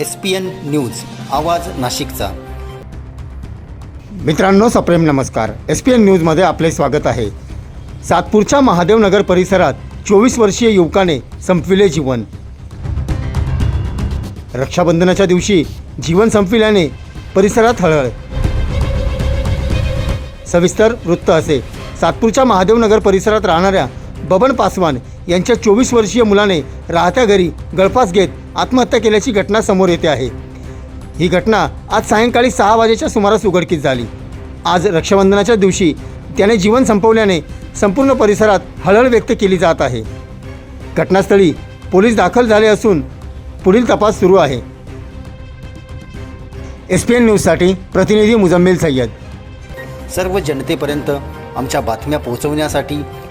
S P N news आवाज नाशिकचा. मित्रांनो सप्रेम नमस्कार. एस पी एन न्यूजमध्ये आपले स्वागत आहे. सातपूरच्या महादेवनगर परिसरात चोवीस वर्षीय युवकाने संपविले जीवन. रक्षाबंधनाच्या दिवशी जीवन संपविल्याने परिसरात हळहळ. सविस्तर वृत्त असे. सातपूरच्या महादेवनगर परिसरात राहणाऱ्या बबन पासवान यांच्या चोवीस वर्षीय मुलाने राहत्या घरी गळफास घेत आत्महत्या केल्याची घटना समोर येते आहे. ही घटना आज सायंकाळी सहा वाजेच्या सुमारास उघडकीस झाली. आज रक्षाबंधनाच्या दिवशी त्याने जीवन संपवल्याने संपूर्ण परिसरात हळहळ व्यक्त केली जात आहे. घटनास्थळी पोलीस दाखल झाले असून पुढील तपास सुरू आहे. एस पी एन न्यूजसाठी प्रतिनिधी मुजम्मिल सय्यद. सर्व जनतेपर्यंत आमच्या बातम्या पोहोचवण्यासाठी